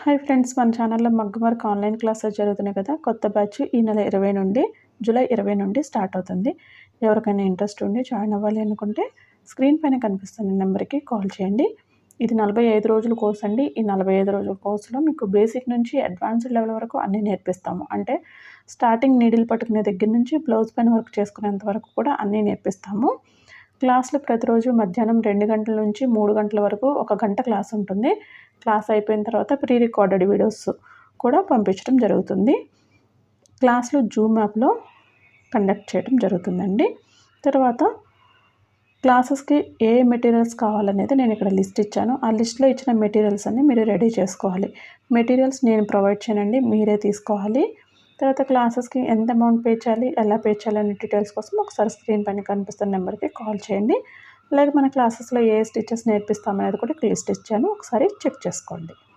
Hi friends మన ఛానల్లో మగ్గుమర్క్ online classes జరుగుతున్నాయి కదా. కొత్త బ్యాచ్ ఈ నెల ఇరవై నుండి జూలై ఇరవై నుండి స్టార్ట్ అవుతుంది. ఎవరికైనా ఇంట్రెస్ట్ ఉండి జాయిన్ అవ్వాలి అనుకుంటే స్క్రీన్ పైన కనిపిస్తున్న నెంబర్కి కాల్ చేయండి. ఇది నలభై ఐదు రోజుల కోర్స్ అండి. ఈ నలభై ఐదు రోజుల కోర్సులో మీకు బేసిక్ నుంచి అడ్వాన్స్డ్ లెవెల్ వరకు అన్నీ నేర్పిస్తాము. అంటే స్టార్టింగ్ నీడిల్ పట్టుకునే దగ్గర నుంచి బ్లౌజ్ పైన వర్క్ చేసుకునేంత వరకు కూడా అన్నీ నేర్పిస్తాము. క్లాసులు ప్రతిరోజు మధ్యాహ్నం రెండు గంటల నుంచి మూడు గంటల వరకు ఒక గంట క్లాస్ ఉంటుంది. క్లాస్ అయిపోయిన తర్వాత ప్రీ రికార్డెడ్ వీడియోస్ కూడా పంపించడం జరుగుతుంది. క్లాసులు జూమ్ యాప్లో కండక్ట్ చేయడం జరుగుతుందండి. తర్వాత క్లాసెస్కి ఏ మెటీరియల్స్ కావాలనేది నేను ఇక్కడ లిస్ట్ ఇచ్చాను. ఆ లిస్ట్లో ఇచ్చిన మెటీరియల్స్ అన్ని మీరు రెడీ చేసుకోవాలి. మెటీరియల్స్ నేను ప్రొవైడ్ చేయనండి మీరే తీసుకోవాలి. తర్వాత క్లాసెస్కి ఎంత అమౌంట్ పే చేయాలి ఎలా పే చేయాలి అనే డీటెయిల్స్ కోసం ఒకసారి స్క్రీన్ పైన కనిపిస్తున్న నెంబర్కి కాల్ చేయండి. అలాగే మన క్లాసెస్లో ఏ స్టిచెస్ నేర్పిస్తామనేది కూడా లిస్ట్ ఇచ్చాను ఒకసారి చెక్ చేసుకోండి.